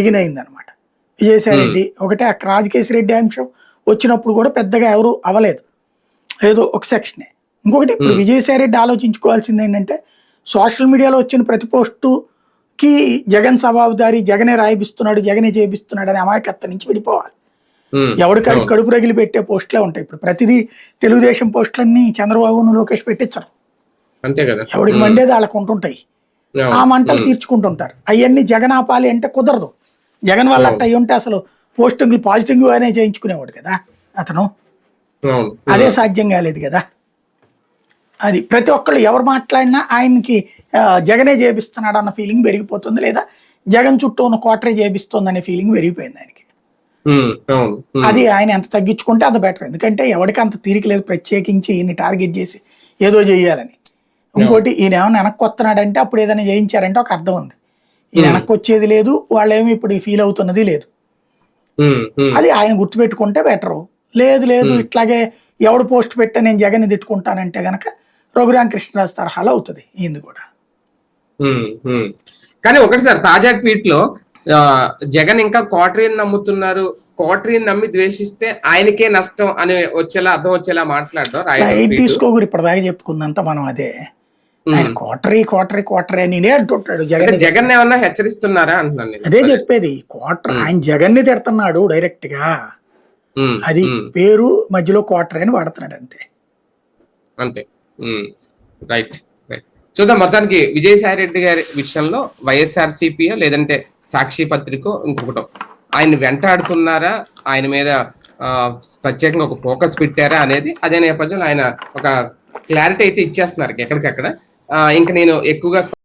Begin అయింది అనమాట విజయసాయి రెడ్డి ఒకటే అక్కడ రాజకేశ్వర రెడ్డి అంశం వచ్చినప్పుడు కూడా పెద్దగా ఎవరు అవ్వలేదు ఏదో ఒక సెక్షనే. ఇంకొకటి ఇప్పుడు విజయసాయి రెడ్డి ఆలోచించుకోవాల్సింది ఏంటంటే సోషల్ మీడియాలో వచ్చిన ప్రతి పోస్టుకి జగన్ సభావుదారి జగనే రాయిపిస్తున్నాడు జగనే చేపిస్తున్నాడు అనే అమాయకత్వం నుంచి విడిపోవాలి. ఉమ్, ఎవరికాడికి కడుపు రగిలి పెట్టే పోస్టులే ఉంటాయి. ఇప్పుడు ప్రతిదీ తెలుగుదేశం పోస్టులన్నీ చంద్రబాబును లోకేష్ పెట్టించరు. అంతే కదా. ఎవరికి మండేది వాళ్ళకు ఉంటుంటాయి. ఆ మంటలు తీర్చుకుంటుంటారు. అవన్నీ జగన్ ఆపాలి అంటే కుదరదు. జగన్ వల్ల అట్ట అయి ఉంటే అసలు పోస్టింగ్లు పాజిటివ్ అనే చేయించుకునేవాడు కదా అతను. అదే సాధ్యం కాలేదు కదా. అది ప్రతి ఒక్కళ్ళు ఎవరు మాట్లాడినా ఆయనకి జగనే చేపిస్తున్నాడు అన్న ఫీలింగ్ పెరిగిపోతుంది లేదా జగన్ చుట్టూ ఉన్న కోటరే చేపిస్తుంది అనే ఫీలింగ్ పెరిగిపోయింది ఆయనకి. అది ఆయన ఎంత తగ్గించుకుంటే అంత బెటర్. ఎందుకంటే ఎవరికి అంత తీరిక లేదు ప్రత్యేకించి ఈయన్ని టార్గెట్ చేసి ఏదో చేయాలని ఇంకోటి ఈయన ఏమైనా వెనక్కి వస్తున్నాడంటే అప్పుడు ఏదైనా చేయించారంటే ఒక అర్థం ఉంది. ఈయన వెనక్కి వచ్చేది లేదు వాళ్ళేమి ఇప్పుడు ఫీల్ అవుతున్నది లేదు. అది ఆయన గుర్తుపెట్టుకుంటే బెటరు లేదు లేదు ఇట్లాగే ఎవడు పోస్ట్ పెట్టా నేను జగన్ తిట్టుకుంటానంటే గనక రఘురామకృష్ణరాజు తరహాలో అవుతుంది ఈయనది కూడా. కానీ ఒకటి సార్ తాజా ట్వీట్లో జగన్ ఇంకా కోటరీని నమ్ముతున్నారు. కోటరీని నమ్మి ద్వేషిస్తే ఆయనకే నష్టం అని వచ్చేలా అర్థం వచ్చేలా మాట్లాడడం. తీసుకోకూరు ఇప్పటిదాకా చెప్పుకుందంతా మనం అదే. ఆయన కోటరీ కోటరీ కోటరీ అని నేనే అంటుంటాడు. జగన్ జగన్ ఏమన్నా హెచ్చరిస్తున్నారా అంటున్నాను నేను. అదే చెప్పేది కోటర్ ఆయన జగన్ని తిడుతున్నాడు డైరెక్ట్గా అది పేరు మధ్యలో కోటర్ అని వాడుతున్నాడు అంతే. అంతే. రైట్ చూద్దాం మొత్తానికి విజయసాయి రెడ్డి గారి విషయంలో వైఎస్ఆర్ సిపియో లేదంటే సాక్షి పత్రికో ఇంకొకటో. ఆయన వెంటాడుతున్నారా? ఆయన మీద ప్రత్యేకంగా ఒక ఫోకస్ పెట్టారా అనేది అదే నేపథ్యంలో ఆయన ఒక క్లారిటీ అయితే ఇచ్చేస్తున్నారు ఎక్కడికక్కడ. ఇంకా నేను ఎక్కువగా